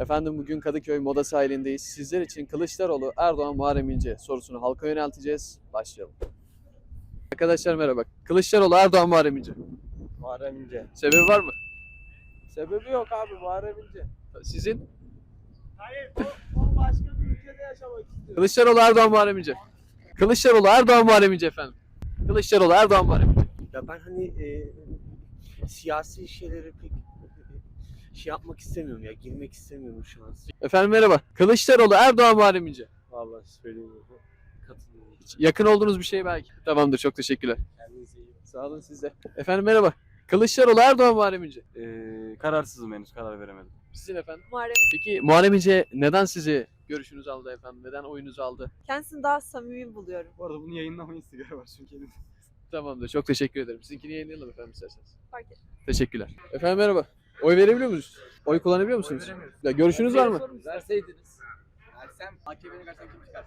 Efendim bugün Kadıköy Moda sahilindeyiz. Sizler için Kılıçdaroğlu, Erdoğan, Muharrem İnce sorusunu halka yönelteceğiz. Başlayalım. Arkadaşlar merhaba. Kılıçdaroğlu, Erdoğan, Muharrem İnce. Muharrem İnce. Sebebi var mı? Sebebi yok abi Muharrem İnce. Sizin? Hayır o, o başka bir ülkede yaşamak istiyor. Kılıçdaroğlu, Erdoğan, Muharrem İnce. Kılıçdaroğlu, Erdoğan, Muharrem İnce efendim. Kılıçdaroğlu, Erdoğan, Muharrem İnce. Ya ben hani e, siyasi şeylere pek şey yapmak istemiyorum ya, girmek istemiyorum şu an. Efendim merhaba. Kılıçdaroğlu, Erdoğan, Muharrem İnce. Vallahi söyleyeyim. Katılıyorum. Yakın olduğunuz bir şey belki. Tamamdır çok teşekkürler. Kendinize iyi bakın. Sağ olun siz de. Efendim merhaba. Kılıçdaroğlu, Erdoğan, Muharrem İnce. Ee, kararsızım henüz karar veremedim. Sizin efendim. Muharrem Peki Muharrem İnce neden sizi görüşünüzü aldı efendim? Neden oyunuzu aldı? kendisini daha samimi buluyorum. Bu arada bunu yayınlamayı sigara var çünkü elimde. Tamamdır. Çok teşekkür ederim. Sizinkini yayınlayalım efendim isterseniz. Fark et. Teşekkürler. Efendim merhaba. Oy verebiliyor musunuz? Oy kullanabiliyor musunuz? Ya görüşünüz var mı? Verseydiniz. Versem AKP'nin karşısına kim çıkar?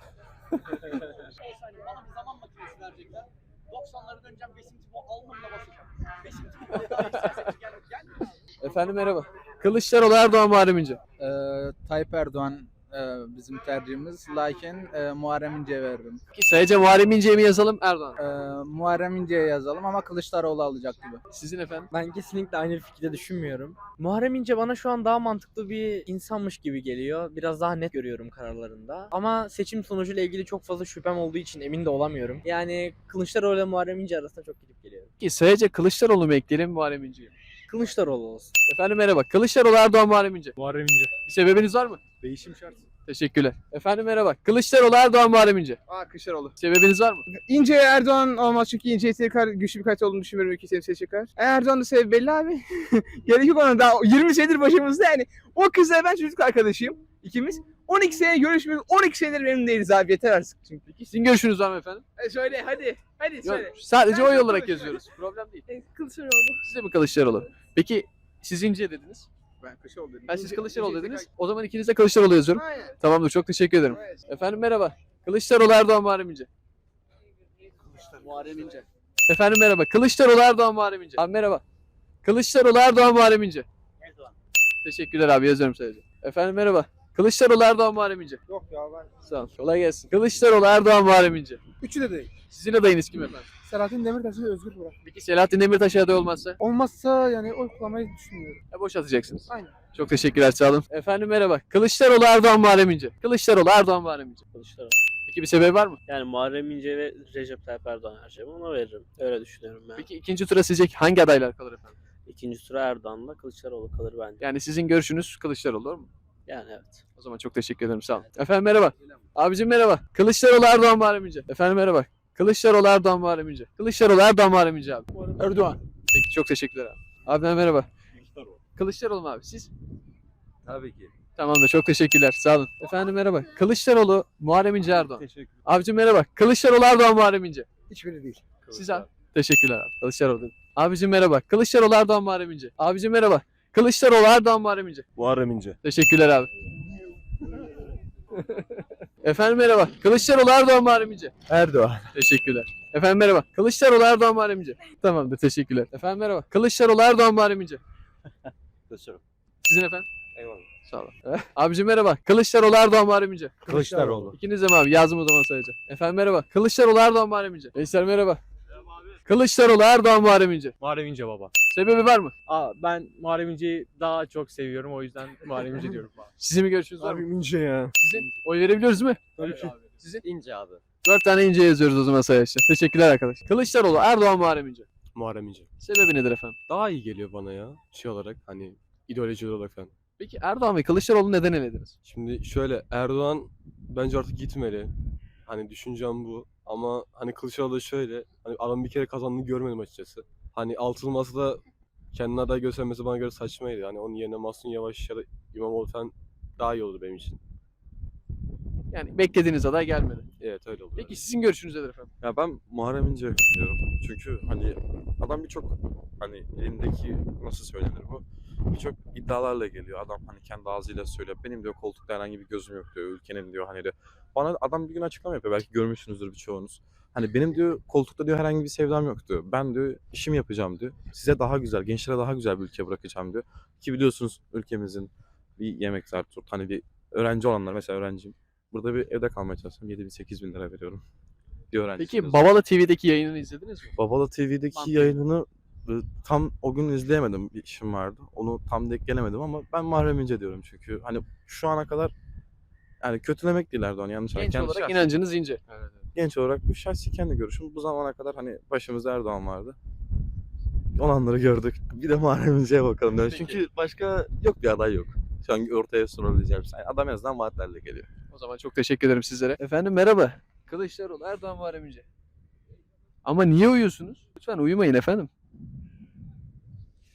olsaydı bana bir zaman makinesi verecekler. 90'lara döneceğim, besim tipi alnımla basacağım. Besim tipi. Efendim merhaba. Kılıçdaroğlu, Erdoğan, Muharrem İnce. Ee, Tayyip Erdoğan e, bizim tercihimiz. Lakin e, Muharrem İnce'ye veririm. Sadece Muharrem İnce'yi mi yazalım Erdoğan? Ee, Muharrem İnce'ye yazalım ama Kılıçdaroğlu alacak gibi. Sizin efendim? Ben kesinlikle aynı fikirde düşünmüyorum. Muharrem İnce bana şu an daha mantıklı bir insanmış gibi geliyor. Biraz daha net görüyorum kararlarında. Ama seçim sonucuyla ilgili çok fazla şüphem olduğu için emin de olamıyorum. Yani Kılıçdaroğlu ile Muharrem İnce arasında çok gidip geliyorum. Peki sadece Kılıçdaroğlu mu ekleyelim Muharrem İnce'yi? Kılıçdaroğlu olsun. Efendim merhaba. Kılıçdaroğlu, Erdoğan, Muharrem İnce. Muharrem İnce. Bir sebebiniz var mı? Değişim şart. Teşekkürler. Efendim merhaba. Kılıçdaroğlu, Erdoğan, Muharrem İnce. Aa Kılıçdaroğlu. Sebebiniz var mı? İnce Erdoğan olmaz çünkü İnce yeteri kadar güçlü bir parti olduğunu düşünmüyorum ülkeyi temsil edecek kadar. E, Erdoğan da sebebi belli abi. Gerek yok ona daha 20 senedir başımızda yani. O kızla ben çocuk arkadaşıyım ikimiz. 12 sene görüşmüyoruz. 12 senedir memnun değiliz abi yeter artık çünkü. Peki sizin görüşünüz var mı efendim? E, söyle hadi. Hadi Yok, söyle. sadece Sen oy olarak yazıyoruz. Problem değil. Kılıçdaroğlu. Siz de mi Kılıçdaroğlu? Peki siz İnce dediniz. Ben Kılıçdaroğlu dedim. Ha siz Kılıçdaroğlu dediniz. O zaman ikiniz de Kılıçdaroğlu yazıyorum. Aynen. Tamamdır çok teşekkür ederim. Evet. Efendim merhaba. Kılıçdaroğlu Erdoğan Muharrem İnce. Muharrem İnce. Efendim merhaba. Kılıçdaroğlu Erdoğan Muharrem İnce. Abi merhaba. Kılıçdaroğlu Erdoğan Muharrem İnce. Erdoğan. Teşekkürler abi yazıyorum sadece. Efendim merhaba. Kılıçdaroğlu Erdoğan Muharrem İnce. Yok ya ben. Sağ olun. Kolay gelsin. Kılıçdaroğlu Erdoğan Muharrem İnce. Üçü de değil. Sizin adayınız kim efendim? Selahattin Demirtaş ve Özgür Burak. Peki Selahattin Demirtaş aday olmazsa? Olmazsa yani oy kullanmayı düşünmüyorum. E, boş atacaksınız. Aynen. Çok teşekkürler sağ olun. Efendim merhaba. Kılıçdaroğlu Erdoğan Muharrem İnce. Kılıçdaroğlu Erdoğan Muharrem İnce. Kılıçdaroğlu. Peki bir sebebi var mı? Yani Muharrem İnce ve Recep Tayyip Erdoğan her şeyi ona veririm. Öyle düşünüyorum ben. Peki ikinci tura sizce hangi adaylar kalır efendim? İkinci sıra Erdoğan'la Kılıçdaroğlu kalır bence. Yani sizin görüşünüz Kılıçdaroğlu doğru mu? Yani evet. O zaman çok teşekkür ederim sağ olun. Efendim merhaba. Abicim merhaba. Kılıçdaroğlu Erdoğan Muharrem İnce. Efendim merhaba. Kılıçdaroğlu Erdoğan Muharrem İnce. Kılıçdaroğlu Erdoğan Muharrem İnce abi. Erdoğan. Peki çok teşekkürler abi. Abiden merhaba. Kılıçdaroğlu mu abi siz? Tabii ki. Tamamdır çok teşekkürler sağ olun. Efendim merhaba. Kılıçdaroğlu Muharrem İnce Erdoğan. Teşekkür Abicim merhaba. Kılıçdaroğlu Erdoğan Muharrem İnce. Hiçbiri değil. Siz abi. Teşekkürler abi. Kılıçdaroğlu dedim. Abicim merhaba. Kılıçdaroğlu Erdoğan Muharrem İnce. Abicim merhaba. Kılıçdaroğlu Erdoğan Muharrem İnce. Muharrem İnce. Teşekkürler abi. Efendim merhaba. Kılıçdaroğlu Erdoğan Muharrem İnce. Erdoğan. Teşekkürler. Efendim merhaba. Kılıçdaroğlu Erdoğan Muharrem İnce. Tamamdır teşekkürler. Efendim merhaba. Kılıçdaroğlu Erdoğan Muharrem İnce. Kılıçdaroğlu. Sizin efendim? Eyvallah. Sağ olun. Eh, Abicim merhaba. Kılıçdaroğlu Erdoğan Muharrem İnce. Kılıçdaroğlu. İkiniz de mi abi? Yazdım o zaman sadece. Efendim merhaba. Kılıçdaroğlu Erdoğan Muharrem İnce. Gençler merhaba. Kılıçdaroğlu Erdoğan Muharrem İnce. Muharrem İnce baba. Sebebi var mı? Aa, ben Muharrem İnce'yi daha çok seviyorum o yüzden Muharrem İnce diyorum. Sizin mi görüşünüz var mı? İnce ya. Sizin? Oy verebiliyoruz mu? Tabii ki. Sizin? İnce abi. Dört tane ince yazıyoruz o zaman sayışta. Teşekkürler arkadaş. Kılıçdaroğlu Erdoğan Muharrem İnce. Muharrem İnce. Sebebi nedir efendim? Daha iyi geliyor bana ya. Şey olarak hani ideoloji olarak falan. Peki Erdoğan ve Kılıçdaroğlu neden elediniz? Şimdi şöyle Erdoğan bence artık gitmeli. Hani düşüncem bu. Ama hani Kılıçdaroğlu da şöyle. Hani adam bir kere kazandığını görmedim açıkçası. Hani altılı masada kendini aday göstermesi bana göre saçmaydı. Hani onun yerine Mahsun Yavaş ya da İmamoğlu falan daha iyi olurdu benim için. Yani beklediğiniz aday gelmedi. Evet öyle oldu. Peki sizin görüşünüz nedir efendim? Ya ben Muharrem İnce'ye katılıyorum. Çünkü hani adam birçok hani elindeki nasıl söylenir bu? Birçok iddialarla geliyor. Adam hani kendi ağzıyla söylüyor. Benim diyor koltukta herhangi bir gözüm yok diyor. Ülkenin diyor hani diyor. Bana adam bir gün açıklama yapıyor. Belki görmüşsünüzdür birçoğunuz. Hani benim diyor koltukta diyor herhangi bir sevdam yok diyor. Ben diyor işimi yapacağım diyor. Size daha güzel, gençlere daha güzel bir ülke bırakacağım diyor. Ki biliyorsunuz ülkemizin bir yemek zart tut. Hani bir öğrenci olanlar mesela öğrenciyim. Burada bir evde kalmaya çalışsam 7 bin 8 bin lira veriyorum. Bir öğrenci. Peki Babalı TV'deki yayınını izlediniz mi? Babala TV'deki Mantıklı. yayınını tam o gün izleyemedim. Bir işim vardı. Onu tam denk gelemedim ama ben Muharrem İnce diyorum çünkü hani şu ana kadar yani kötülemek değil Erdoğan yanlış Genç olarak şahsi- inancınız ince. genç olarak bu şahsi kendi görüşüm. Bu zamana kadar hani başımızda Erdoğan vardı. Olanları gördük. Bir de Muharrem İnce'ye bakalım. Yani çünkü başka yok bir aday yok. Şu an ortaya sunabileceğim. Yani adam en azından vaatlerle geliyor. O zaman çok teşekkür ederim sizlere. Efendim merhaba. Kılıçdaroğlu, Erdoğan, Muharrem İnce. Ama niye uyuyorsunuz? Lütfen uyumayın efendim.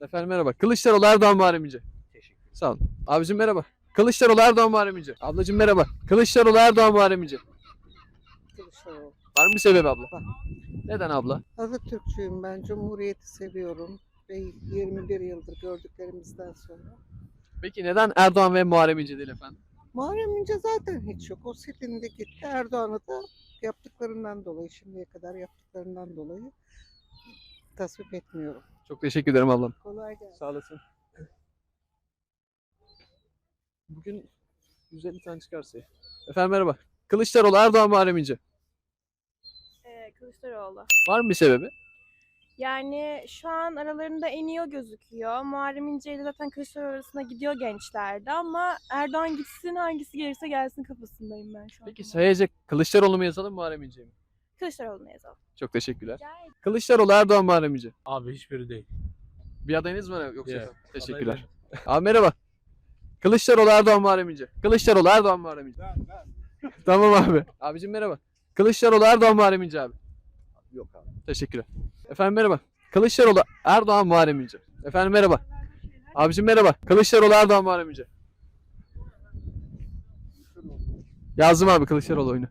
Efendim merhaba. Kılıçdaroğlu, Erdoğan, Muharrem İnce. Teşekkür Sağ olun. Abicim merhaba. Kılıçdaroğlu, Erdoğan, Muharrem İnce. Ablacım merhaba. Kılıçdaroğlu, Erdoğan, Muharrem İnce. Kılıçdaroğlu. Var mı bir sebebi abla? Var. Neden abla? Atatürkçüyüm ben. Cumhuriyeti seviyorum. Ve 21 yıldır gördüklerimizden sonra. Peki neden Erdoğan ve Muharrem İnce değil efendim? Muharrem İnce zaten hiç yok. O silindi gitti. Erdoğan'ı da yaptıklarından dolayı, şimdiye kadar yaptıklarından dolayı tasvip etmiyorum. Çok teşekkür ederim ablam. Kolay gelsin. Sağ olasın. Bugün 150 tane çıkarsa. Efendim merhaba. Kılıçdaroğlu, Erdoğan, Muharrem İnce. Ee, Kılıçdaroğlu. Var mı bir sebebi? Yani şu an aralarında en iyi o gözüküyor. Muharrem İnce ile zaten Kılıçdaroğlu arasında gidiyor gençlerde ama Erdoğan gitsin hangisi gelirse gelsin kafasındayım ben şu an. Peki sayacak Kılıçdaroğlu mu yazalım Muharrem İnce mi? Kılıçdaroğlu'na yazalım. Çok teşekkürler. Rica ederim. Kılıçdaroğlu, Erdoğan, Muharrem İnce. Abi hiçbiri değil. Bir adayınız mı var yoksa? Yok, efendim? Teşekkürler. Abi merhaba. Kılıçdaroğlu, Erdoğan, Muharrem İnce. Kılıçdaroğlu, Erdoğan, Muharrem İnce. tamam abi. Abicim merhaba. Kılıçdaroğlu, Erdoğan, Muharrem İnce abi. Yok abi. Teşekkürler. Efendim merhaba. Kılıçdaroğlu, Erdoğan, Muharrem İnce. Efendim merhaba. Abicim merhaba. Kılıçdaroğlu, Erdoğan, Muharrem İnce. Yazdım abi Kılıçdaroğlu oyunu.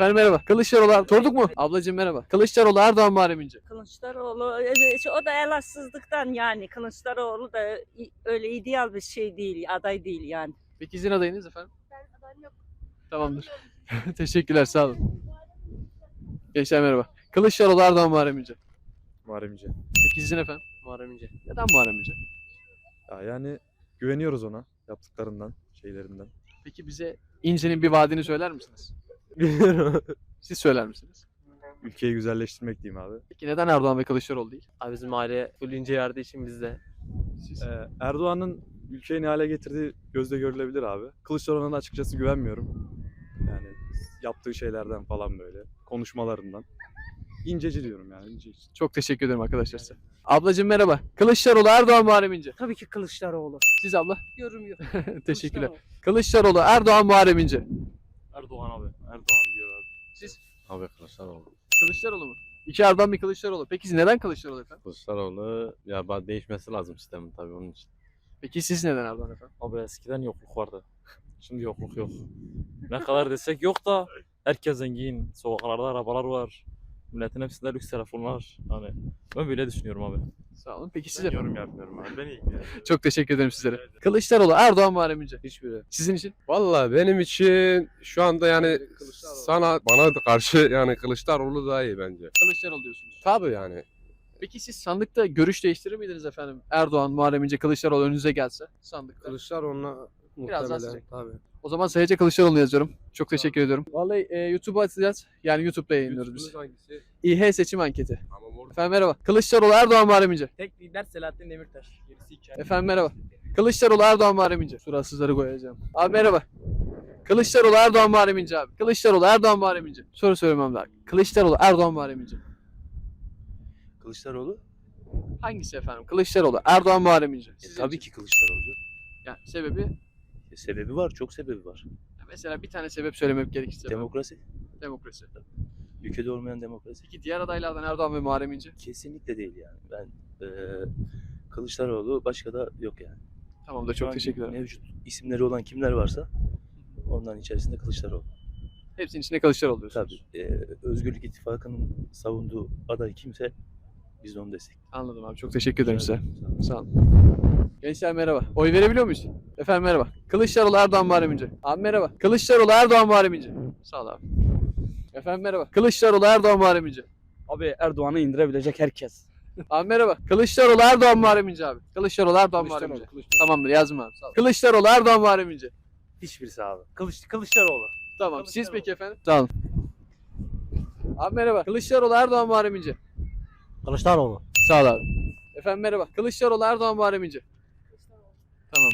Efendim merhaba. Kılıçdaroğlu, sorduk mu? Ablacığım merhaba. Kılıçdaroğlu, Erdoğan, Muharrem İnce. Kılıçdaroğlu evet, o da elassızlıktan yani Kılıçdaroğlu da öyle ideal bir şey değil, aday değil yani. Peki sizin adayınız efendim? Tamamdır. Teşekkürler sağ olun. Gençler merhaba. Kılıçdaroğlu, Erdoğan, Muharrem İnce. Muharrem İnce. Peki sizin efendim? Muharrem İnce. Neden Muharrem İnce? Ya yani güveniyoruz ona yaptıklarından, şeylerinden. Peki bize İnce'nin bir vaadini söyler misiniz? Biliyorum. Siz söyler misiniz? Ülkeyi güzelleştirmek diyeyim abi. Peki neden Erdoğan ve Kılıçdaroğlu değil? Abi bizim aile full ince yardığı için biz de. Siz? Ee, Erdoğan'ın ülkeyi ne hale getirdiği gözle görülebilir abi. Kılıçdaroğlu'na da açıkçası güvenmiyorum. Yani yaptığı şeylerden falan böyle, konuşmalarından. İnceci diyorum yani, inceci. Çok teşekkür ederim arkadaşlar size. Ablacığım merhaba. Kılıçdaroğlu, Erdoğan, Muharrem İnce. Tabii ki Kılıçdaroğlu. Siz abla? Yorum yok. Teşekkürler. Kılıçdaroğlu, Erdoğan, Muharrem İnce. Erdoğan abi, Erdoğan diyor abi. Siz? Abi Kılıçdaroğlu. Kılıçdaroğlu mu? İki Erdoğan bir Kılıçdaroğlu. Peki neden Kılıçdaroğlu efendim? Kılıçdaroğlu, ya ba- değişmesi lazım sistemin tabii onun için. Peki siz neden Erdoğan efendim? Abi eskiden yokluk vardı. Şimdi yokluk yok. Ne kadar desek yok da herkes zengin. Sokaklarda arabalar var. Milletin hepsinde lüks telefonlar. Hani ben böyle düşünüyorum abi. Sağ olun. Peki siz Ben efendim? yorum yapmıyorum abi, ben iyiyim ya. Çok teşekkür ederim sizlere. Kılıçdaroğlu, Erdoğan, Muharrem İnce. Hiçbiri. Sizin için? Valla benim için şu anda yani sana bana karşı yani Kılıçdaroğlu daha iyi bence. Kılıçdaroğlu diyorsunuz. Tabii yani. Peki siz sandıkta görüş değiştirir miydiniz efendim? Erdoğan, Muharrem İnce, Kılıçdaroğlu önünüze gelse sandıkta. Kılıçdaroğlu'na Biraz daha muhtemelen sıcak. tabii. O zaman sayacak Kılıçdaroğlu yazıyorum. Çok teşekkür ediyorum. Vallahi e, YouTube'a atacağız. Yani YouTube'da yayınlıyoruz biz. Hangisi? İH seçim anketi. Tamam orada. Efendim merhaba. Kılıçdaroğlu, Erdoğan, Muharrem İnce. Tek lider Selahattin Demirtaş. Gerisi hikaye. Efendim merhaba. Kılıçdaroğlu, Erdoğan, Muharrem İnce. Suratsızları koyacağım. Abi merhaba. Kılıçdaroğlu, Erdoğan, Muharrem İnce abi. Kılıçdaroğlu, Erdoğan, Muharrem İnce. Soru söylemem lazım. Kılıçdaroğlu, Erdoğan, Muharrem İnce. Kılıçdaroğlu? Hangisi efendim? Kılıçdaroğlu, Erdoğan, Muharrem İnce. Sizin tabii için. ki Kılıçdaroğlu. Yani sebebi E, sebebi var, çok sebebi var. Mesela bir tane sebep söylemek gerekirse. Demokrasi. Demokrasi. Ülkede olmayan demokrasi. Peki diğer adaylardan Erdoğan ve Muharrem İnce. Kesinlikle değil yani. Ben e, Kılıçdaroğlu başka da yok yani. Tamam da çok an teşekkür ederim. Mevcut isimleri olan kimler varsa onların içerisinde Kılıçdaroğlu. Hepsinin içinde Kılıçdaroğlu diyorsunuz. Tabii. e, Özgürlük İttifakı'nın savunduğu aday kimse biz de onu destekliyoruz. Anladım abi. Çok teşekkür ederim size. Sağ olun. Gençler merhaba. Oy verebiliyor muyuz? Efendim merhaba. Kılıçdaroğlu Erdoğan Muharrem İnce. Abi merhaba. Kılıçdaroğlu Erdoğan Muharrem İnce. Sağ ol abi. Efendim merhaba. Kılıçdaroğlu Erdoğan Muharrem İnce. Abi Erdoğan'ı indirebilecek herkes. Abi merhaba. Kılıçdaroğlu Erdoğan Muharrem İnce abi. Kılıçdaroğlu Erdoğan Muharrem İnce. Tamamdır yazma abi. Sağ ol. Kılıçdaroğlu Erdoğan Muharrem İnce. Hiçbirisi abi. Kılıç, Kılıçdaroğlu. Tamam. Siz peki efendim? Sağ olun. Abi merhaba. Kılıçdaroğlu Erdoğan Muharrem İnce. Kılıçdaroğlu. Sağ ol abi. Efendim merhaba. Kılıçdaroğlu Erdoğan Muharrem İnce. Tamam.